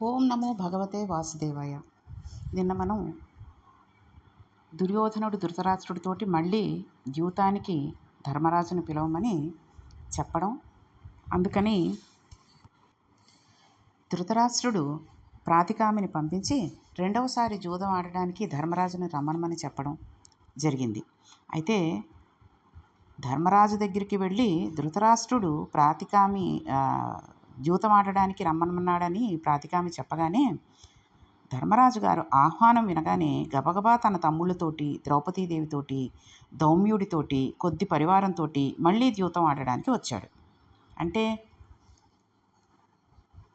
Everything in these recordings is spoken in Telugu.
ఓం నమో భగవతే వాసుదేవాయ. నిన్న మనం దుర్యోధనుడు ధృతరాష్ట్రుడితోటి మళ్ళీ ద్యూతానికి ధర్మరాజును పిలవమని చెప్పడం. అందుకని ధృతరాష్ట్రుడు ప్రాతికామిని పంపించి రెండవసారి జూదం ఆడడానికి ధర్మరాజును రమ్మనమని చెప్పడం జరిగింది. అయితే ధర్మరాజు దగ్గరికి వెళ్ళి ధృతరాష్ట్రుడు ప్రాతికామి జూతం ఆడడానికి రమ్మన్నాడని ప్రాతికామి చెప్పగానే ధర్మరాజు గారు ఆహ్వానం వినగానే గబగబా తన తమ్ముళ్ళతోటి ద్రౌపదీదేవితోటి దౌమ్యుడితోటి కొద్ది పరివారంతో మళ్ళీ ద్యూతం ఆడడానికి వచ్చాడు. అంటే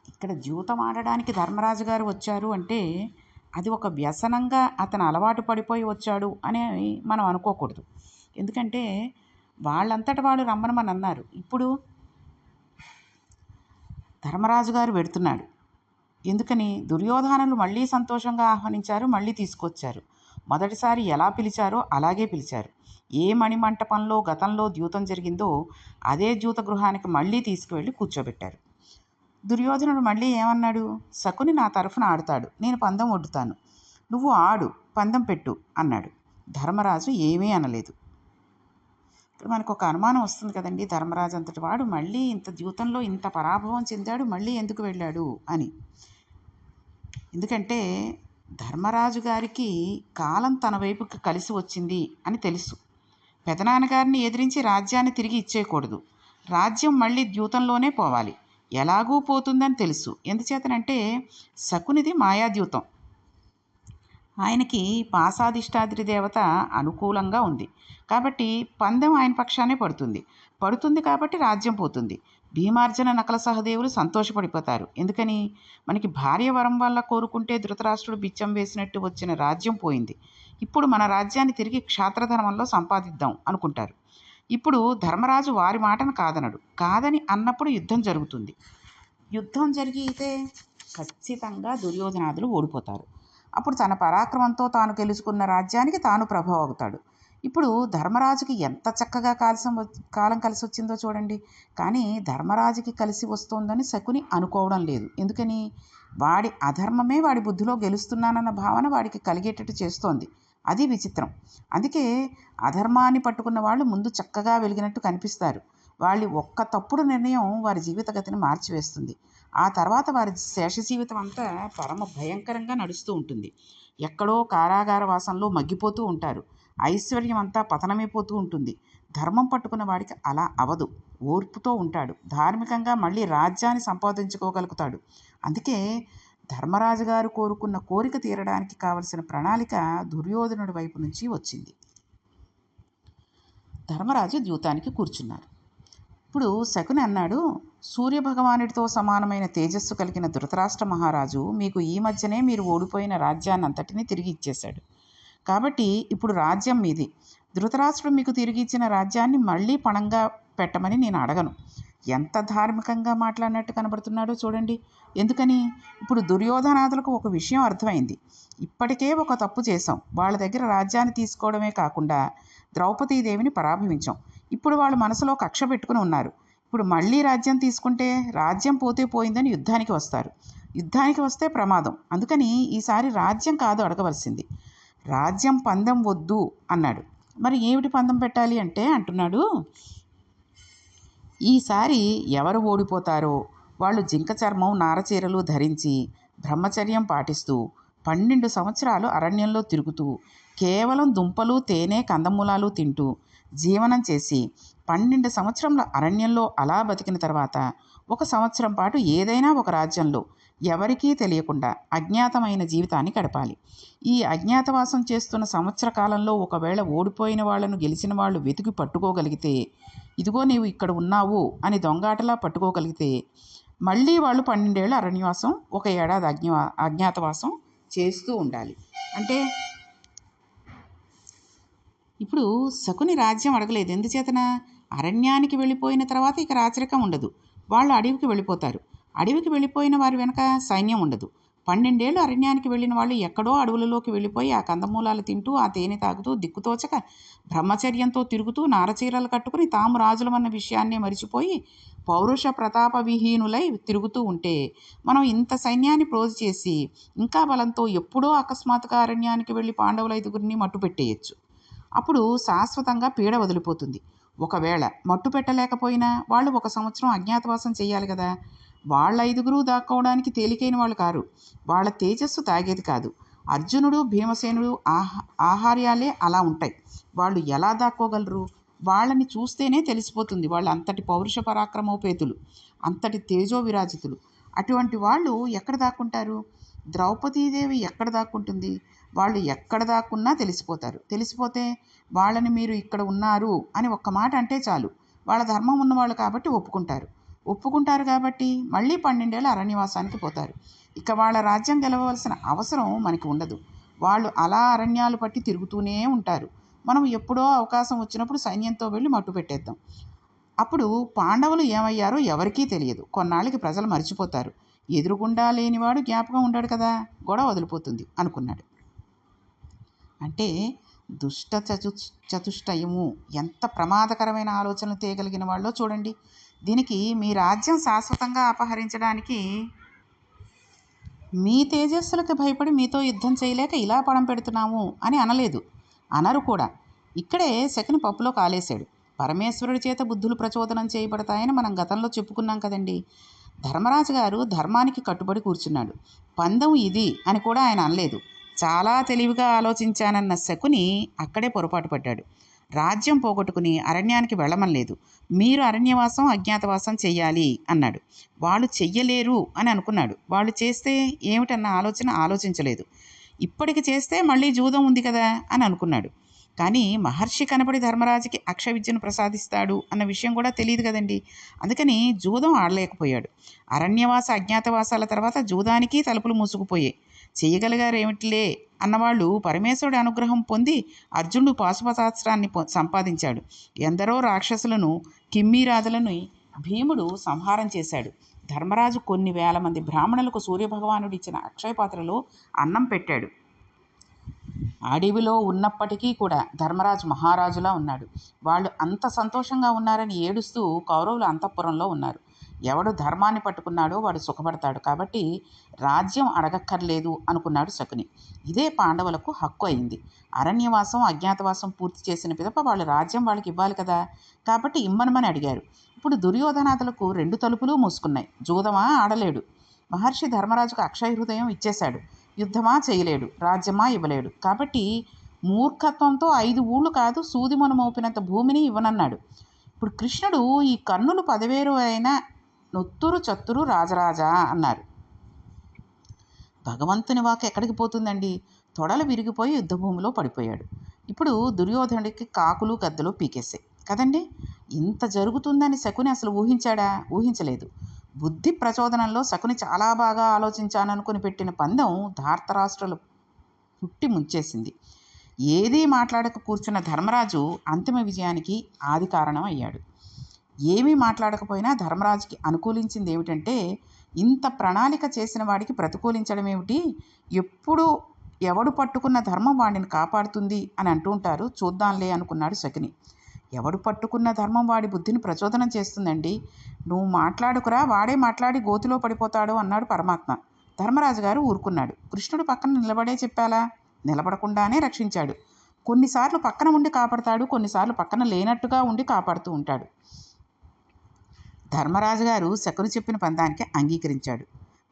ఇక్కడ ద్యూతం ఆడడానికి ధర్మరాజు గారు వచ్చారు అంటే అది ఒక వ్యసనంగా అతను అలవాటు పడిపోయి వచ్చాడు అని మనం అనుకోకూడదు. ఎందుకంటే వాళ్ళంతట వాళ్ళు రమ్మనమని అన్నారు. ఇప్పుడు ధర్మరాజు గారు వెడుతున్నాడు ఎందుకని? దుర్యోధనులు మళ్ళీ సంతోషంగా ఆహ్వానించారు మళ్ళీ తీసుకొచ్చారు. మొదటిసారి ఎలా పిలిచారో అలాగే పిలిచారు. ఏ మణిమంటపంలో గతంలో ద్యూతం జరిగిందో అదే ద్యూత గృహానికి మళ్ళీ తీసుకువెళ్ళి కూర్చోబెట్టారు. దుర్యోధనుడు మళ్ళీ ఏమన్నాడు? శకుని నా తరఫున ఆడుతాడు నేను పందెం ఒడ్డుతాను. నువ్వు ఆడు పందెం పెట్టు అన్నాడు. ధర్మరాజు ఏమీ అనలేదు. మనకు ఒక అనుమానం వస్తుంది కదండి. ధర్మరాజు అంతటి వాడు మళ్ళీ ఇంత జీవితంలో ఇంత పరాభవం చెందాడు మళ్ళీ ఎందుకు వెళ్ళాడు అని. ఎందుకంటే ధర్మరాజు గారికి కాలం తన వైపుకి కలిసి వచ్చింది అని తెలుసు. పెదనాన్నగారిని ఎదిరించి రాజ్యాన్ని తిరిగి ఇచ్చేయకూడదు. రాజ్యం మళ్ళీ ద్యూతంలోనే పోవాలి. ఎలాగూ పోతుందని తెలుసు. ఎందుచేతనంటే శకునిది మాయాద్యూతం. ఆయనకి పాసాదిష్టాద్రి దేవత అనుకూలంగా ఉంది. కాబట్టి పందెం ఆయన పక్షానే పడుతుంది. పడుతుంది కాబట్టి రాజ్యం పోతుంది. భీమార్జన నకల సహదేవులు సంతోషపడిపోతారు. ఎందుకని? మనకి భార్య వరం వల్ల కోరుకుంటే ధృతరాష్ట్రుడు బిచ్చం వేసినట్టు వచ్చిన రాజ్యం పోయింది. ఇప్పుడు మన రాజ్యాన్ని తిరిగి క్షాత్రధర్మంలో సంపాదిద్దాం అనుకుంటారు. ఇప్పుడు ధర్మరాజు వారి మాటను కాదనడు. కాదని అన్నప్పుడు యుద్ధం జరుగుతుంది. యుద్ధం జరిగితే ఖచ్చితంగా దుర్యోధనాదులు ఓడిపోతారు. అప్పుడు తన పరాక్రమంతో తాను గెలుచుకున్న రాజ్యానికి తాను ప్రభావం అవుతాడు. ఇప్పుడు ధర్మరాజుకి ఎంత చక్కగా కాల్సం వ- కాలం కలిసి వచ్చిందో చూడండి. కానీ ధర్మరాజుకి కలిసి వస్తోందని శకుని అనుకోవడం లేదు. ఎందుకని? వాడి అధర్మమే వాడి బుద్ధిలో గెలుస్తున్నానన్న భావన వాడికి కలిగేటట్టు చేస్తోంది. అది విచిత్రం. అందుకే అధర్మాన్ని పట్టుకున్న వాళ్ళు ముందు చక్కగా వెలిగినట్టు కనిపిస్తారు. వాళ్ళ ఒక్క తప్పుడు నిర్ణయం వారి జీవితగతిని మార్చివేస్తుంది. ఆ తర్వాత వారి శేష జీవితం అంతా పరమ భయంకరంగా నడుస్తూ ఉంటుంది. ఎక్కడో కారాగార వాసంలో మగ్గిపోతూ ఉంటారు. ఐశ్వర్యం అంతా పతనమైపోతూ ఉంటుంది. ధర్మం పట్టుకున్న వాడికి అలా అవదు. ఓర్పుతో ఉంటాడు. ధార్మికంగా మళ్ళీ రాజ్యాన్ని సంపాదించుకోగలుగుతాడు. అందుకే ధర్మరాజు గారు కోరుకున్న కోరిక తీరడానికి కావలసిన ప్రణాళిక దుర్యోధనుడి వైపు నుంచి వచ్చింది. ధర్మరాజు ద్యూతానికి కూర్చున్నారు. ఇప్పుడు శకుని అన్నాడు సూర్యభగవానుడితో సమానమైన తేజస్సు కలిగిన ధృతరాష్ట్ర మహారాజు మీకు ఈ మధ్యనే మీరు ఓడిపోయిన రాజ్యాన్నంతటిని తిరిగి ఇచ్చేశాడు. కాబట్టి ఇప్పుడు రాజ్యం మీది. ధృతరాష్ట్రుడు మీకు తిరిగి ఇచ్చిన రాజ్యాన్ని మళ్ళీ పణంగా పెట్టమని నేను అడగను. ఎంత ధార్మికంగా మాట్లాడినట్టు కనబడుతున్నాడో చూడండి. ఎందుకని? ఇప్పుడు దుర్యోధనాదులకు ఒక విషయం అర్థమైంది. ఇప్పటికే ఒక తప్పు చేశాం. వాళ్ళ దగ్గర రాజ్యాన్ని తీసుకోవడమే కాకుండా ద్రౌపదీదేవిని పరాభవించాం. ఇప్పుడు వాళ్ళు మనసులో కక్ష పెట్టుకుని ఉన్నారు. ఇప్పుడు మళ్ళీ రాజ్యం తీసుకుంటే రాజ్యం పోతే పోయిందని యుద్ధానికి వస్తారు. యుద్ధానికి వస్తే ప్రమాదం. అందుకని ఈసారి రాజ్యం కాదు అడగవలసింది. రాజ్యం పందెం వద్దు అన్నాడు. మరి ఏమిటి పందెం పెట్టాలి అంటే అంటున్నాడు ఈసారి ఎవరు ఓడిపోతారో వాళ్ళు జింక చర్మం నారచీరలు ధరించి బ్రహ్మచర్యం పాటిస్తూ పన్నెండు సంవత్సరాలు అరణ్యంలో తిరుగుతూ కేవలం దుంపలు తేనె కందమూలాలు తింటూ జీవనం చేసి పన్నెండు సంవత్సరంల అరణ్యంలో అలా బతికిన తర్వాత ఒక సంవత్సరం పాటు ఏదైనా ఒక రాజ్యంలో ఎవరికీ తెలియకుండా అజ్ఞాతమైన జీవితాన్ని గడపాలి. ఈ అజ్ఞాతవాసం చేస్తున్న సంవత్సర కాలంలో ఒకవేళ ఓడిపోయిన వాళ్ళను గెలిచిన వాళ్ళు వెతికి పట్టుకోగలిగితే ఇదిగో నీవు ఇక్కడ ఉన్నావు అని దొంగాటలా పట్టుకోగలిగితే మళ్ళీ వాళ్ళు పన్నెండేళ్ళు అరణ్యవాసం ఒక ఏడాది అజ్ఞా అజ్ఞాతవాసం చేస్తూ ఉండాలి. అంటే ఇప్పుడు శకుని రాజ్యం అడగలేదు. ఎందుచేతన? అరణ్యానికి వెళ్ళిపోయిన తర్వాత ఇక రాచరికం ఉండదు. వాళ్ళు అడవికి వెళ్ళిపోతారు. అడవికి వెళ్ళిపోయిన వారి వెనక సైన్యం ఉండదు. పన్నెండేళ్ళు అరణ్యానికి వెళ్ళిన వాళ్ళు ఎక్కడో అడవులలోకి వెళ్ళిపోయి ఆ కందమూలాలు తింటూ ఆ తేనె తాగుతూ దిక్కుతోచక బ్రహ్మచర్యంతో తిరుగుతూ నారచీరలు కట్టుకుని తాము రాజులమన్న విషయాన్నే మరిచిపోయి పౌరుష ప్రతాప విహీనులై తిరుగుతూ ఉంటే మనం ఇంత సైన్యాన్ని ప్రోజు చేసి ఇంకా బలంతో ఎప్పుడో అకస్మాత్తుగా అరణ్యానికి వెళ్ళి పాండవుల ఐదుగురిని మట్టు పెట్టేయచ్చు అప్పుడు శాశ్వతంగా పీడ వదిలిపోతుంది. ఒకవేళ మట్టు పెట్టలేకపోయినా వాళ్ళు ఒక సంవత్సరం అజ్ఞాతవాసం చేయాలి కదా. వాళ్ళ ఐదుగురు దాక్కోవడానికి తేలికైన వాళ్ళు కారు. వాళ్ళ తేజస్సు తాగేది కాదు. అర్జునుడు భీమసేనుడు ఆహా ఆహార్యాలే అలా ఉంటాయి. వాళ్ళు ఎలా దాక్కోగలరు? వాళ్ళని చూస్తేనే తెలిసిపోతుంది వాళ్ళు అంతటి పౌరుష పరాక్రమోపేతులు అంతటి తేజో విరాజితులు అటువంటి వాళ్ళు ఎక్కడ దాక్కుంటారు? ద్రౌపదీదేవి ఎక్కడ దాక్కుంటుంది? వాళ్ళు ఎక్కడ దాక్కున్నా తెలిసిపోతారు. తెలిసిపోతే వాళ్ళని మీరు ఇక్కడ ఉన్నారు అని ఒక్క మాట అంటే చాలు. వాళ్ళ ధర్మం ఉన్నవాళ్ళు కాబట్టి ఒప్పుకుంటారు. ఒప్పుకుంటారు కాబట్టి మళ్ళీ పన్నెండేళ్ళు అరణ్యవాసానికి పోతారు. ఇక వాళ్ళ రాజ్యం గెలవలసిన అవసరం మనకి ఉండదు. వాళ్ళు అలా అరణ్యాలు పట్టి తిరుగుతూనే ఉంటారు. మనం ఎప్పుడో అవకాశం వచ్చినప్పుడు సైన్యంతో వెళ్ళి మట్టు పెట్టేద్దాం. అప్పుడు పాండవులు ఏమయ్యారో ఎవరికీ తెలియదు. కొన్నాళ్ళకి ప్రజలు మర్చిపోతారు. ఎదురుగుండా లేనివాడు జ్ఞాపకం ఉండాడు కదా? గొడవ వదిలిపోతుంది అనుకున్నాడు. అంటే దుష్ట చతు చతుష్టయము ఎంత ప్రమాదకరమైన ఆలోచనలు తీయగలిగిన వాళ్ళో చూడండి. దీనికి మీ రాజ్యం శాశ్వతంగా అపహరించడానికి మీ తేజస్సులకు భయపడి మీతో యుద్ధం చేయలేక ఇలా పడం పెడుతున్నాము అని అనలేదు. అనరు కూడా. ఇక్కడే శకుని పప్పులో కాలేశాడు. పరమేశ్వరుడి చేత బుద్ధులు ప్రచోదనం చేయబడతాయని మనం గతంలో చెప్పుకున్నాం కదండి. ధర్మరాజు గారు ధర్మానికి కట్టుబడి కూర్చున్నాడు. పందం ఇది అని కూడా ఆయన అనలేదు. చాలా తెలివిగా ఆలోచించానన్న శకుని అక్కడే పొరపాటు పడ్డాడు. రాజ్యం పోగొట్టుకుని అరణ్యానికి వెళ్ళమనలేదు మీరు అరణ్యవాసం అజ్ఞాతవాసం చెయ్యాలి అన్నాడు. వాళ్ళు చెయ్యలేరు అని అనుకున్నాడు. వాళ్ళు చేస్తే ఏమిటన్న ఆలోచన ఆలోచించలేదు. ఇప్పటికి చేస్తే మళ్ళీ జూదం ఉంది కదా అని అనుకున్నాడు. కానీ మహర్షి కనపడి ధర్మరాజుకి అక్ష విద్యను ప్రసాదిస్తాడు అన్న విషయం కూడా తెలియదు కదండి. అందుకని జూదం ఆడలేకపోయాడు. అరణ్యవాస అజ్ఞాతవాసాల తర్వాత జూదానికి తలుపులు మూసుకుపోయాయి. చేయగలిగారేమిటిలే అన్నవాళ్ళు పరమేశ్వరుడి అనుగ్రహం పొంది అర్జునుడు పాశుపతాస్త్రాన్ని సంపాదించాడు. ఎందరో రాక్షసులను కిమ్మీరాజులను భీముడు సంహారం చేశాడు. ధర్మరాజు కొన్ని వేల మంది బ్రాహ్మణులకు సూర్యభగవానుడు ఇచ్చిన అక్షయ పాత్రలో అన్నం పెట్టాడు. అడవిలో ఉన్నప్పటికీ కూడా ధర్మరాజు మహారాజులా ఉన్నాడు. వాళ్ళు అంత సంతోషంగా ఉన్నారని ఏడుస్తూ కౌరవులు అంతఃపురంలో ఉన్నారు. ఎవడు ధర్మాన్ని పట్టుకున్నాడో వాడు సుఖపడతాడు. కాబట్టి రాజ్యం అడగక్కర్లేదు అనుకున్నాడు శకుని. ఇదే పాండవులకు హక్కు అయింది. అరణ్యవాసం అజ్ఞాతవాసం పూర్తి చేసిన పిదప వాళ్ళు రాజ్యం వాళ్ళకి ఇవ్వాలి కదా? కాబట్టి ఇమ్మనమని అడిగారు. ఇప్పుడు దుర్యోధనాథులకు రెండు తలుపులు మూసుకున్నాయి. జూదమా ఆడలేడు. మహర్షి ధర్మరాజుకు అక్షయ హృదయం ఇచ్చేశాడు. యుద్ధమా చేయలేడు. రాజ్యమా ఇవ్వలేడు. కాబట్టి మూర్ఖత్వంతో ఐదు ఊళ్ళు కాదు సూదిమొన మోపినంత భూమిని ఇవ్వనన్నాడు. ఇప్పుడు కృష్ణుడు ఈ కన్నులు పదవేరు అయిన నొత్తురు చత్తురు రాజరాజా అన్నారు. భగవంతుని వాక ఎక్కడికి పోతుందండి? తొడలు విరిగిపోయి యుద్ధభూమిలో పడిపోయాడు. ఇప్పుడు దుర్యోధనుడికి కాకులు గద్దలు పీకేసాయి కదండి? ఇంత జరుగుతుందని శకుని అసలు ఊహించాడా? ఊహించలేదు. బుద్ధి ప్రచోదనంలో శకుని చాలా బాగా ఆలోచించాననుకుని పెట్టిన పందెం ధార్తరాష్ట్రాలు పుట్టి ముంచేసింది. ఏదీ మాట్లాడక కూర్చున్న ధర్మరాజు అంతిమ విజయానికి ఆది కారణం అయ్యాడు. ఏమీ మాట్లాడకపోయినా ధర్మరాజుకి అనుకూలించింది ఏమిటంటే ఇంత ప్రణాళిక చేసిన వాడికి ప్రతికూలించడం ఏమిటి ఎప్పుడు ఎవడు పట్టుకున్న ధర్మం వాడిని కాపాడుతుంది అని అంటూ ఉంటారు. చూద్దాంలే అనుకున్నాడు శకుని. ఎవడు పట్టుకున్న ధర్మం వాడి బుద్ధిని ప్రచోదనం చేస్తుందండి. నువ్వు మాట్లాడుకురా వాడే మాట్లాడి గోతిలో పడిపోతాడు అన్నాడు పరమాత్మ. ధర్మరాజు గారు ఊరుకున్నాడు. కృష్ణుడు పక్కన నిలబడే చెప్పాలా? నిలబడకుండానే రక్షించాడు. కొన్నిసార్లు పక్కన ఉండి కాపాడతాడు కొన్నిసార్లు పక్కన లేనట్టుగా ఉండి కాపాడుతూ ఉంటాడు. ధర్మరాజు గారు శకుని చెప్పిన పందానికి అంగీకరించాడు.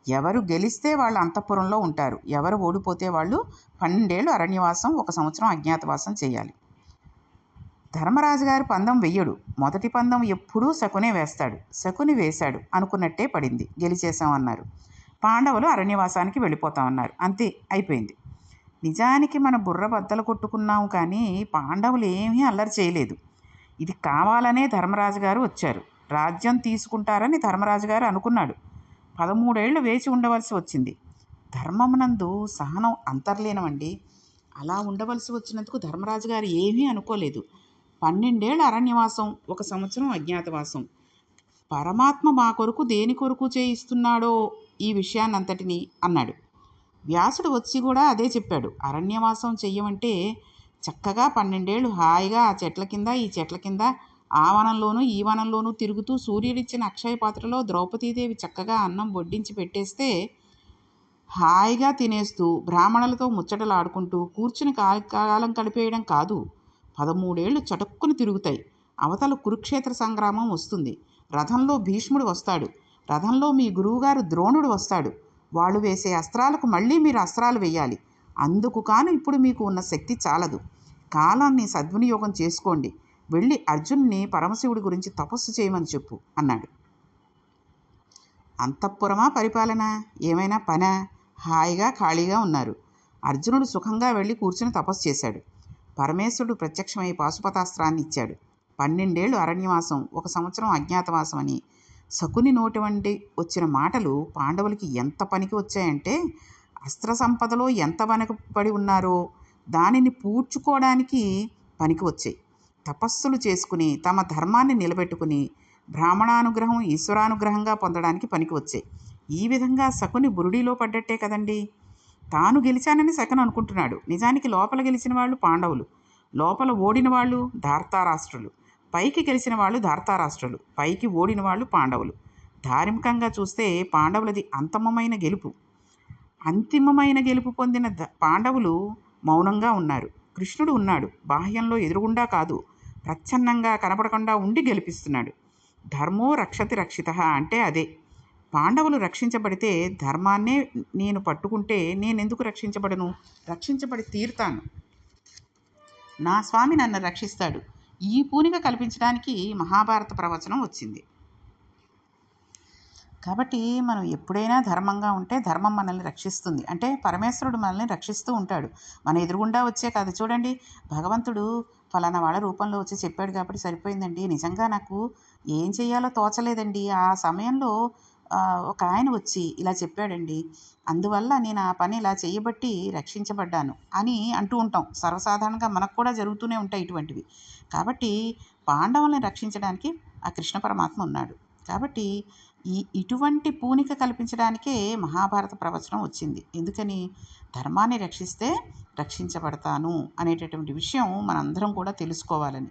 ఎవరు గెలిస్తే వాళ్ళు అంతఃపురంలో ఉంటారు. ఎవరు ఓడిపోతే వాళ్ళు పన్నెండేళ్ళు అరణ్యవాసం ఒక సంవత్సరం అజ్ఞాతవాసం చేయాలి. ధర్మరాజు గారి పందం వెయ్యడు. మొదటి పందం ఎప్పుడూ శకునే వేస్తాడు. శకుని వేశాడు. అనుకున్నట్టే పడింది. గెలిచేశామన్నారు పాండవులు అరణ్యవాసానికి వెళ్ళిపోతామన్నారు. అంతే అయిపోయింది. నిజానికి మన బుర్ర బద్దలు కొట్టుకున్నాము కానీ పాండవులు ఏమీ అల్లరి చేయలేదు. ఇది కావాలనే ధర్మరాజు గారు వచ్చారు. రాజ్యం తీసుకుంటారని ధర్మరాజు గారు అనుకున్నాడు. పదమూడేళ్ళు వేచి ఉండవలసి వచ్చింది. ధర్మమునందు సహనం అంతర్లీనమండి. అలా ఉండవలసి వచ్చినందుకు ధర్మరాజు గారు ఏమీ అనుకోలేదు. పన్నెండేళ్ళ అరణ్యవాసం ఒక సంవత్సరం అజ్ఞాతవాసం. పరమాత్మ మా కొరకు దేని కొరకు చేయిస్తున్నాడో ఈ విషయాన్నంతటిని అన్నాడు. వ్యాసుడు వచ్చి కూడా అదే చెప్పాడు. అరణ్యవాసం చెయ్యమంటే చక్కగా పన్నెండేళ్ళు హాయిగా ఆ చెట్ల కింద ఈ చెట్ల కింద ఆ వనంలోనూ ఈ వనంలోనూ తిరుగుతూ సూర్యుడిచ్చిన అక్షయ పాత్రలో ద్రౌపదీదేవి చక్కగా అన్నం వడ్డించి పెట్టేస్తే హాయిగా తినేస్తూ బ్రాహ్మణులతో ముచ్చటలాడుకుంటూ కూర్చుని కాలం కలిపేయడం కాదు. పదమూడేళ్ళు చటుక్కుని తిరుగుతాయి. అవతల కురుక్షేత్ర సంగ్రామం వస్తుంది. రథంలో భీష్ముడు వస్తాడు. రథంలో మీ గురువుగారు ద్రోణుడు వస్తాడు. వాళ్ళు వేసే అస్త్రాలకు మళ్ళీ మీరు అస్త్రాలు వేయాలి. అందుకు కాను ఇప్పుడు మీకు ఉన్న శక్తి చాలదు. కాలాన్ని సద్వినియోగం చేసుకోండి. వెళ్ళి అర్జున్ని పరమశివుడి గురించి తపస్సు చేయమని చెప్పు అన్నాడు. అంతఃపురమా పరిపాలన? ఏమైనా పనా? హాయిగా ఖాళీగా ఉన్నారు. అర్జునుడు సుఖంగా వెళ్ళి కూర్చుని తపస్సు చేశాడు. పరమేశ్వరుడు ప్రత్యక్షమై పాశుపతాస్త్రాన్ని ఇచ్చాడు. పన్నెండేళ్ళు అరణ్యవాసం ఒక సంవత్సరం అజ్ఞాతవాసం అని. శకుని నోటి వంటి వచ్చిన మాటలు పాండవులకి ఎంత పనికి వచ్చాయంటే అస్త్ర సంపదలో ఎంత వెనకబడి ఉన్నారో దానిని పూడ్చుకోవడానికి పనికి వచ్చాయి. తపస్సులు చేసుకుని తమ ధర్మాన్ని నిలబెట్టుకుని బ్రాహ్మణానుగ్రహం ఈశ్వరానుగ్రహంగా పొందడానికి పనికి వచ్చాయి ఈ విధంగా శకుని బురుడిలో పడ్డట్టే కదండి? తాను గెలిచానని శకన్ అనుకుంటున్నాడు. నిజానికి లోపల గెలిచిన వాళ్ళు పాండవులు. లోపల ఓడిన వాళ్ళు ధార్తారాష్ట్రులు. పైకి గెలిచిన వాళ్ళు ధార్తారాష్ట్రులు. పైకి ఓడిన వాళ్ళు పాండవులు. ధార్మికంగా చూస్తే పాండవులది అంతమమైన గెలుపు. అంతిమమైన గెలుపు పొందిన పాండవులు మౌనంగా ఉన్నారు. కృష్ణుడు ఉన్నాడు. బాహ్యంలో ఎదురుగుండా కాదు. ప్రచ్ఛన్నంగా కనపడకుండా ఉండి గెలిపిస్తున్నాడు. ధర్మో రక్షతి రక్షిత అంటే అదే. పాండవులు రక్షించబడితే ధర్మాన్నే నేను పట్టుకుంటే నేనెందుకు రక్షించబడను? రక్షించబడి తీరుతాను. నా స్వామి నన్ను రక్షిస్తాడు. ఈ పూనిక కల్పించడానికి మహాభారత ప్రవచనం వచ్చింది. కాబట్టి మనం ఎప్పుడైనా ధర్మంగా ఉంటే ధర్మం మనల్ని రక్షిస్తుంది. అంటే పరమేశ్వరుడు మనల్ని రక్షిస్తూ ఉంటాడు. మన ఎదురుగుండా వచ్చే కథ చూడండి. భగవంతుడు ఫలానా వాళ్ళ రూపంలో వచ్చి చెప్పాడు కాబట్టి సరిపోయిందండి. నిజంగా నాకు ఏం చేయాలో తోచలేదండి. ఆ సమయంలో ఒక ఆయన వచ్చి ఇలా చెప్పాడండి. అందువల్ల నేను ఆ పని ఇలా చేయబట్టి రక్షించబడ్డాను అని అంటూ ఉంటాం. సర్వసాధారణంగా మనకు కూడా జరుగుతూనే ఉంటాయి ఇటువంటివి. కాబట్టి పాండవుల్ని రక్షించడానికి ఆ కృష్ణ పరమాత్మ ఉన్నాడు. కాబట్టి ఈ ఇటువంటి పూనిక కల్పించడానికే మహాభారత ప్రవచనం వచ్చింది. ఎందుకని? ధర్మాన్ని రక్షిస్తే రక్షించబడతాను అనేటటువంటి విషయం మనందరం కూడా తెలుసుకోవాలని.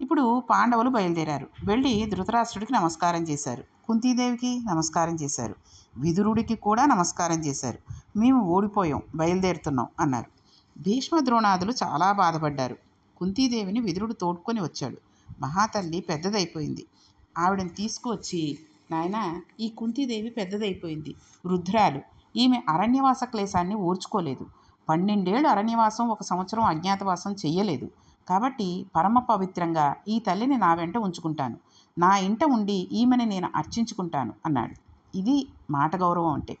ఇప్పుడు పాండవులు బయలుదేరారు. వెళ్ళి ధృతరాష్ట్రుడికి నమస్కారం చేశారు. కుంతీదేవికి నమస్కారం చేశారు. విదురుడికి కూడా నమస్కారం చేశారు. మేము ఓడిపోయాం బయలుదేరుతున్నాం అన్నారు. భీష్మ ద్రోణాదులు చాలా బాధపడ్డారు. కుంతీదేవిని విదురుడు తోడుకొని వచ్చాడు. మహాతల్లి పెద్దదైపోయింది. ఆవిడని తీసుకువచ్చి నాయన ఈ కుంతీదేవి పెద్దదైపోయింది. వృద్ధురాలు ఈమె అరణ్యవాస క్లేశాన్ని ఓర్చుకోలేదు. పన్నెండేళ్ళు అరణ్యవాసం ఒక సంవత్సరం అజ్ఞాతవాసం చెయ్యలేదు. కాబట్టి పరమ పవిత్రంగా ఈ తల్లిని నా వెంట ఉంచుకుంటాను. నా ఇంట ఉండి ఈమెని నేను అర్చించుకుంటాను అన్నాడు. ఇది మాట గౌరవం అంటే.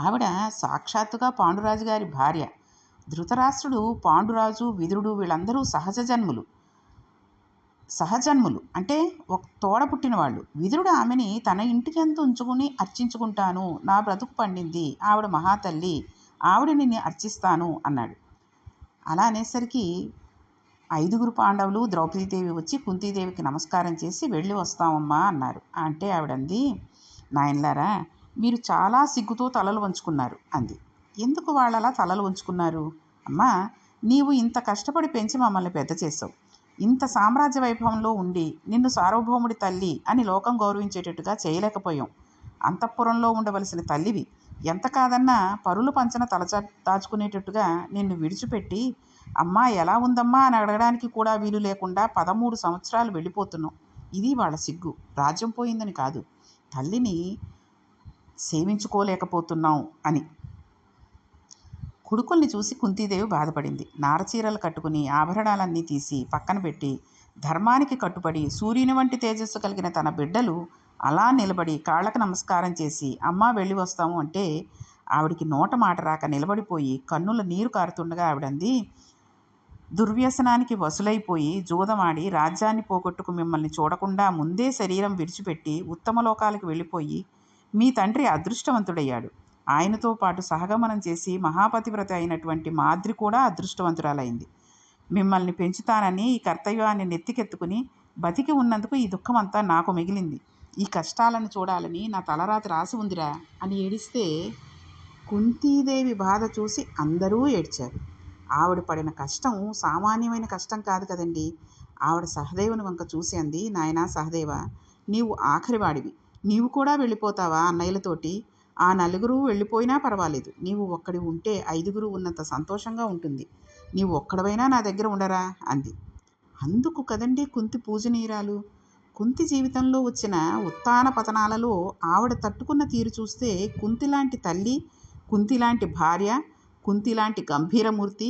ఆవిడ సాక్షాత్తుగా పాండురాజు గారి భార్య. ధృతరాష్ట్రుడు పాండురాజు విదురుడు వీళ్ళందరూ సహజ జన్ములు. సహజన్ములు. అంటే ఒక తోడ పుట్టిన వాళ్ళు విదురుడు ఆమెని తన ఇంటికి ఎంత ఉంచుకుని అర్చించుకుంటాను? నా బ్రతుకు పండింది. ఆవిడ మహాతల్లి. ఆవిడని నేను అర్చిస్తాను అన్నాడు. అలా అనేసరికి ఐదుగురు పాండవులు ద్రౌపదీదేవి వచ్చి కుంతీదేవికి నమస్కారం చేసి వెళ్ళి వస్తామమ్మా అన్నారు. అంటే ఆవిడంది నాయనలారా మీరు చాలా సిగ్గుతో తలలు వంచుకున్నారు అంది. ఎందుకు వాళ్ళలా తలలు వంచుకున్నారు? అమ్మా నీవు ఇంత కష్టపడి పెంచి మమ్మల్ని పెద్ద చేసావు ఇంత సామ్రాజ్య వైభవంలో ఉండి నిన్ను సార్వభౌముడి తల్లి అని లోకం గౌరవించేటట్టుగా చేయలేకపోయాం. అంతఃపురంలో ఉండవలసిన తల్లివి ఎంత కాదన్నా పరులు పంచన తలచా దాచుకునేటట్టుగా నిన్ను విడిచిపెట్టి అమ్మా ఎలా ఉందమ్మా అని అడగడానికి కూడా వీలు లేకుండా పదమూడు సంవత్సరాలు వెళ్ళిపోతున్నాం. ఇది వాళ్ళ సిగ్గు. రాజ్యం పోయిందని కాదు. తల్లిని సేవించుకోలేకపోతున్నాం అని. కొడుకుల్ని చూసి కుంతీదేవి బాధపడింది. నారచీరలు కట్టుకుని ఆభరణాలన్నీ తీసి పక్కన పెట్టి ధర్మానికి కట్టుబడి సూర్యుని వంటి తేజస్సు కలిగిన తన బిడ్డలు అలా నిలబడి కాళ్ళకు నమస్కారం చేసి అమ్మ వెళ్ళి వస్తాము అంటే ఆవిడికి నోట మాట రాక నిలబడిపోయి కన్నుల నీరు కారుతుండగా ఆవిడంది దుర్వ్యసనానికి వసులైపోయి జూదమాడి రాజ్యాన్ని పోగొట్టుకు మిమ్మల్ని చూడకుండా ముందే శరీరం విడిచిపెట్టి ఉత్తమ లోకాలకు వెళ్ళిపోయి మీ తండ్రి అదృష్టవంతుడయ్యాడు. ఆయనతో పాటు సహగమనం చేసి మహాపతివ్రత అయినటువంటి మాద్రి కూడా అదృష్టవంతురాలైంది. మిమ్మల్ని పెంచుతానని ఈ కర్తవ్యాన్ని నెత్తికెత్తుకుని బతికి ఉన్నందుకు ఈ దుఃఖమంతా నాకు మిగిలింది. ఈ కష్టాలను చూడాలని నా తలరాతి రాసి ఉందిరా అని ఏడిస్తే కుంతీదేవి బాధ చూసి అందరూ ఏడ్చారు. ఆవిడ పడిన కష్టం సామాన్యమైన కష్టం కాదు కదండి. ఆవిడ సహదేవుని వంక చూసి అంది నాయనా సహదేవ నీవు ఆఖరివాడివి. నీవు కూడా వెళ్ళిపోతావా అన్నయ్యలతోటి? ఆ నలుగురు వెళ్ళిపోయినా పర్వాలేదు. నీవు ఒక్కడి ఉంటే ఐదుగురు ఉన్నంత సంతోషంగా ఉంటుంది. నీవు ఒక్కడవైనా నా దగ్గర ఉండరా? అంది. అందుకు కదండి కుంతి పూజనీయురాలు? కుంతి జీవితంలో వచ్చిన ఉత్థాన పతనాలలో ఆవిడ తట్టుకున్న తీరు చూస్తే కుంతి లాంటి తల్లి కుంతి లాంటి భార్య కుంతి లాంటి గంభీరమూర్తి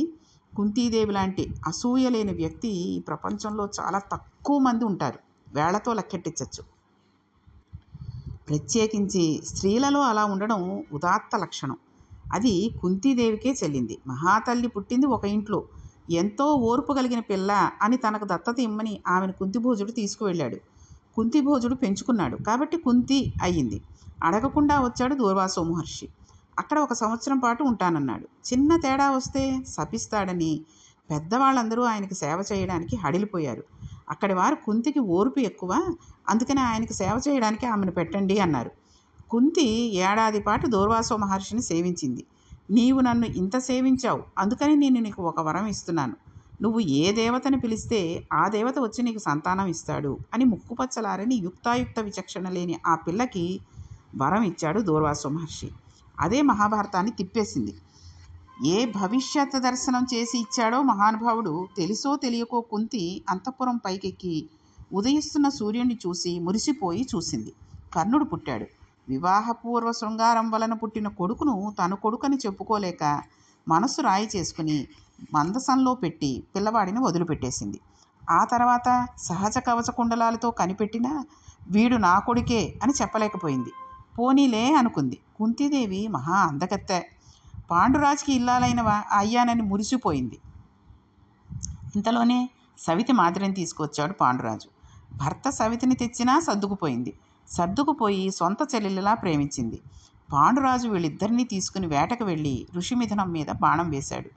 కుంతీదేవి లాంటి అసూయ లేని వ్యక్తి ఈ ప్రపంచంలో చాలా తక్కువ మంది ఉంటారు. వేళ్ళతో లెక్కెట్టించవచ్చు ప్రత్యేకించి స్త్రీలలో అలా ఉండడం ఉదాత్త లక్షణం. అది కుంతీదేవికే చెల్లింది. మహాతల్లి పుట్టింది ఒక ఇంట్లో. ఎంతో ఓర్పు కలిగిన పిల్ల అని తనకు దత్తత ఇమ్మని ఆమెను కుంతిభోజుడు తీసుకువెళ్ళాడు. కుంతిభోజుడు పెంచుకున్నాడు. కాబట్టి కుంతి అయ్యింది. అడగకుండా వచ్చాడు దూర్వాసో మహర్షి. అక్కడ ఒక సంవత్సరం పాటు ఉంటానన్నాడు. చిన్న తేడా వస్తే శపిస్తాడని పెద్దవాళ్ళందరూ ఆయనకి సేవ చేయడానికి హడిలిపోయారు. అక్కడి వారు కుంతికి ఓర్పు ఎక్కువ అందుకని ఆయనకి సేవ చేయడానికి ఆమెను పెట్టండి అన్నారు. కుంతి ఏడాది పాటు దూర్వాసో మహర్షిని సేవించింది. నీవు నన్ను ఇంత సేవించావు అందుకని నేను నీకు ఒక వరం ఇస్తున్నాను. నువ్వు ఏ దేవతని పిలిస్తే ఆ దేవత వచ్చి నీకు సంతానం ఇస్తాడు అని ముక్కుపచ్చలారని యుక్తాయుక్త విచక్షణ లేని ఆ పిల్లకి వరం ఇచ్చాడు దూర్వాసో మహర్షి. అదే మహాభారతాన్ని తిప్పేసింది. ఏ భవిష్యత్ దర్శనం చేసి ఇచ్చాడో మహానుభావుడు తెలుసో తెలియకో కుంతి అంతఃపురం పైకెక్కి ఉదయిస్తున్న సూర్యుడిని చూసి మురిసిపోయి చూసింది. కర్ణుడు పుట్టాడు. వివాహపూర్వ శృంగారం వలన పుట్టిన కొడుకును తన కొడుకని చెప్పుకోలేక మనసు రాయి చేసుకుని మందసంలో పెట్టి పిల్లవాడిని వదిలిపెట్టేసింది. ఆ తర్వాత సహజ కవచ కుండలాలతో కనిపెట్టినా వీడు నా కొడుకే అని చెప్పలేకపోయింది. పోనీలే అనుకుంది. కుంతీదేవి మహా అందగత్తె పాండురాజుకి ఇల్లాలైన అయ్యానని మురిసిపోయింది. ఇంతలోనే సవితి మాదిరిని తీసుకొచ్చాడు పాండురాజు. భర్త సవితిని తెచ్చినా సర్దుకుపోయింది. సర్దుకుపోయి సొంత చెల్లెలిలా ప్రేమించింది. పాండురాజు వీళ్ళిద్దరినీ తీసుకుని వేటకు వెళ్ళి ఋషిమిథనం మీద బాణం వేశాడు.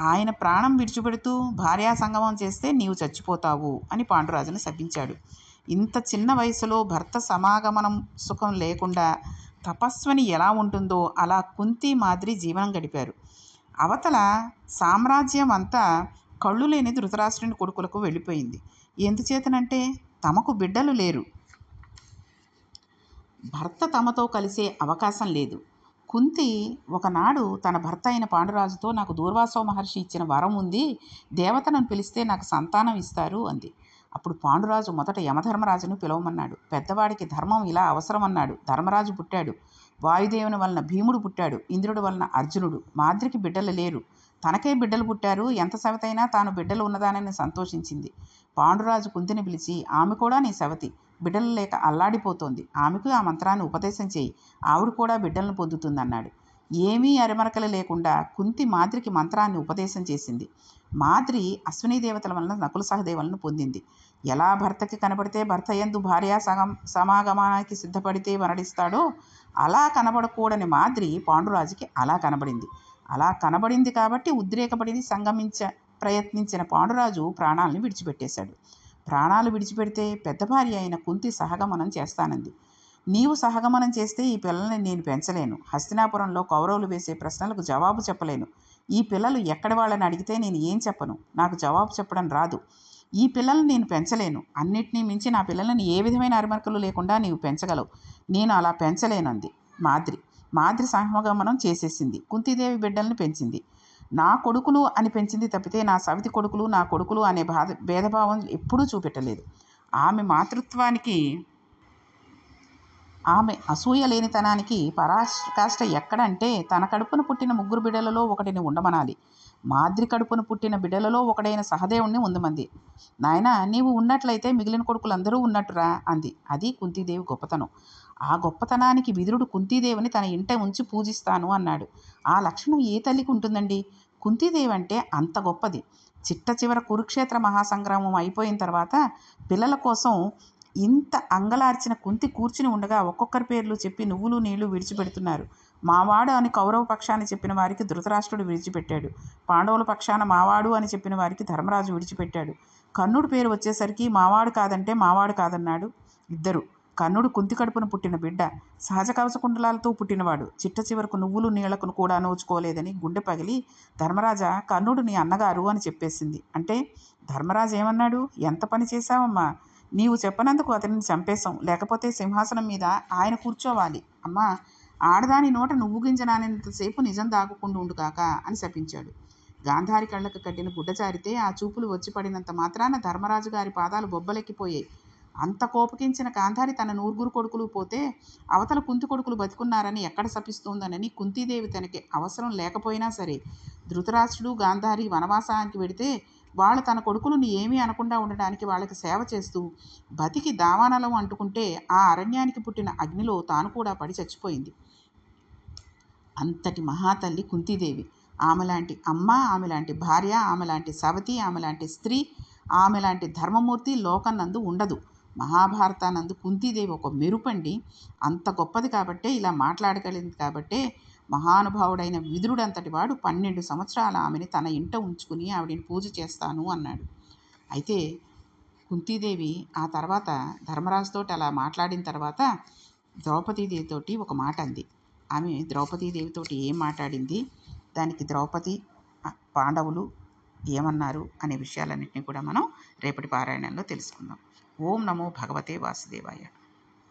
ఆయన ప్రాణం విడిచిపెడుతూ భార్యా సంగమం చేస్తే నీవు చచ్చిపోతావు అని పాండురాజును శపించాడు. ఇంత చిన్న వయసులో భర్త సమాగమనం సుఖం లేకుండా తపస్వని ఎలా ఉంటుందో అలా కుంతి మాదిరి జీవనం గడిపారు. అవతల సామ్రాజ్యం అంతా కళ్ళు లేని ధృతరాష్ట్రుని కొడుకులకు వెళ్ళిపోయింది. ఎందుచేతనంటే తమకు బిడ్డలు లేరు. భర్త తమతో కలిసే అవకాశం లేదు. కుంతి ఒకనాడు తన భర్త అయిన పాండురాజుతో నాకు దూర్వాసో మహర్షి ఇచ్చిన వరం ఉంది. దేవతను పిలిస్తే నాకు సంతానం ఇస్తారు అంది. అప్పుడు పాండురాజు మొదట యమధర్మరాజును పిలవమన్నాడు. పెద్దవాడికి ధర్మం ఇలా అవసరమన్నాడు. ధర్మరాజు పుట్టాడు. వాయుదేవుని వలన భీముడు పుట్టాడు. ఇంద్రుడి వలన అర్జునుడు. మాద్రికి బిడ్డలు లేరు. తనకే బిడ్డలు పుట్టారు. ఎంత సవతైనా తాను బిడ్డలు ఉన్నదానని సంతోషించింది. పాండురాజు కుంతిని పిలిచి ఆమె కూడా నీ సవతి. బిడ్డలు లేక అల్లాడిపోతోంది. ఆమెకు ఆ మంత్రాన్ని ఉపదేశం చేయి. ఆవిడ కూడా బిడ్డలను పొందుతుందన్నాడు. ఏమీ అరమరకలు లేకుండా కుంతి మాద్రికి మంత్రాన్ని ఉపదేశం చేసింది. మాద్రి అశ్విని దేవతల వలన నకుల సహదేవులను పొందింది. ఎలా భర్తకి కనబడితే భర్త ఎందు భార్యా సగం సమాగమానానికి సిద్ధపడితే మరణిస్తాడో అలా కనబడకూడని మాద్రి పాండురాజుకి అలా కనబడింది. అలా కనబడింది కాబట్టి ఉద్రేకపడి సంగమించ ప్రయత్నించిన పాండురాజు ప్రాణాలను విడిచిపెట్టేశాడు. ప్రాణాలు విడిచిపెడితే పెద్ద భార్య అయిన కుంతి సహగమనం చేస్తానంది. నీవు సహగమనం చేస్తే ఈ పిల్లల్ని నేను పెంచలేను. హస్తినాపురంలో కౌరవులు వేసే ప్రశ్నలకు జవాబు చెప్పలేను. ఈ పిల్లలు ఎక్కడి వాళ్ళని అడిగితే నేను ఏం చెప్పను? నాకు జవాబు చెప్పడం రాదు. ఈ పిల్లల్ని నేను పెంచలేను. అన్నిటినీ మించి నా పిల్లల్ని ఏ విధమైన అరిమర్కలు లేకుండా నీవు పెంచగలవు. నేను అలా పెంచలేనంది. మాద్రి. మాద్రి సహగమనం చేసేసింది. కుంతిదేవి బిడ్డల్ని పెంచింది. నా కొడుకులు అని పెంచింది తప్పితే నా సవితి కొడుకులు నా కొడుకులు అనే బాధ భేదభావం ఎప్పుడూ చూపెట్టలేదు. ఆమె మాతృత్వానికి ఆమె అసూయ లేనితనానికి పరాకాష్ట ఎక్కడంటే తన కడుపున పుట్టిన ముగ్గురు బిడ్డలలో ఒకటిని ఉండమనాలి. మాద్రి కడుపున పుట్టిన బిడ్డలలో ఒకడైన సహదేవుణ్ణి ఉందమంది. నాయన నీవు ఉన్నట్లయితే మిగిలిన కొడుకులందరూ ఉన్నట్టురా అంది. అది కుంతీదేవి గొప్పతనం. ఆ గొప్పతనానికి విదురుడు కుంతీదేవిని తన ఇంట ఉంచి పూజిస్తాను అన్నాడు. ఆ లక్షణం ఏ తల్లికి ఉంటుందండి? కుంతీదేవి అంటే అంత గొప్పది. చిట్ట చివర కురుక్షేత్ర మహాసంగ్రామం అయిపోయిన తర్వాత పిల్లల కోసం ఇంత అంగలార్చిన కుంతి కూర్చుని ఉండగా ఒక్కొక్కరి పేర్లు చెప్పి నువ్వులు నీళ్ళు విడిచిపెడుతున్నారు. మావాడు అని కౌరవ పక్షాన్ని చెప్పిన వారికి ధృతరాష్ట్రుడు విడిచిపెట్టాడు. పాండవుల పక్షాన మావాడు అని చెప్పిన వారికి ధర్మరాజు విడిచిపెట్టాడు. కర్ణుడి పేరు వచ్చేసరికి మావాడు కాదంటే మావాడు కాదన్నాడు. ఇద్దరు. కర్ణుడు కుంతి కడుపున పుట్టిన బిడ్డ. సహజ కవచ కుండలాలతో పుట్టినవాడు. చిట్ట చివరకు నువ్వులు నీళ్ళకు కూడా నోచుకోలేదని గుండె పగిలి ధర్మరాజా కర్ణుడు నీ అన్నగారు అని చెప్పేసింది. అంటే ధర్మరాజు ఏమన్నాడు? ఎంత పని చేశావమ్మా? నీవు చెప్పనందుకు అతనిని చంపేశాం. లేకపోతే సింహాసనం మీద ఆయన కూర్చోవాలి. అమ్మా ఆడదాని నోట నువ్వు గింజనానంతసేపు నిజం దాగకుండా ఉండు కాక అని శపించాడు. గాంధారి కళ్ళకు కట్టిన గుడ్డచారితే ఆ చూపులు వచ్చి పడినంత మాత్రాన ధర్మరాజు గారి పాదాలు బొబ్బలెక్కిపోయాయి. అంత కోపగించిన గాంధారి తన నూరుగురు కొడుకులు పోతే అవతల కుంతి కొడుకులు బతికున్నారని ఎక్కడ శపిస్తోందనని కుంతీదేవి తనకి అవసరం లేకపోయినా సరే ధృతరాష్ట్రుడు గాంధారి వనవాసానికి వెడితే వాళ్ళు తన కొడుకులను ఏమీ అనకుండా ఉండడానికి వాళ్ళకి సేవ చేస్తూ బతికి దావానలం అంటుకుంటే ఆ అరణ్యానికి పుట్టిన అగ్నిలో తాను కూడా పడి చచ్చిపోయింది. అంతటి మహాతల్లి కుంతీదేవి. ఆమెలాంటి అమ్మ ఆమెలాంటి భార్య ఆమెలాంటి సవతి ఆమెలాంటి స్త్రీ ఆమెలాంటి ధర్మమూర్తి లోకన్నందు ఉండదు. మహాభారతానందు కుంతీదేవి ఒక మెరుపండి. అంత గొప్పది కాబట్టే ఇలా మాట్లాడగలిగింది కాబట్టే మహానుభావుడైన విదురుడంతటి వాడు పన్నెండు సంవత్సరాల ఆమెని తన ఇంట ఉంచుకుని ఆవిడని పూజ చేస్తాను అన్నాడు. అయితే కుంతీదేవి ఆ తర్వాత ధర్మరాజుతోటి అలా మాట్లాడిన తర్వాత ద్రౌపదీదేవితోటి ఒక మాట అంది. ఆమె ద్రౌపదీదేవితోటి ఏం మాట్లాడింది? దానికి ద్రౌపది పాండవులు ఏమన్నారు? అనే విషయాలన్నింటినీ కూడా మనం రేపటి పారాయణంలో తెలుసుకుందాం. ఓం నమో భగవతే వాసుదేవాయ.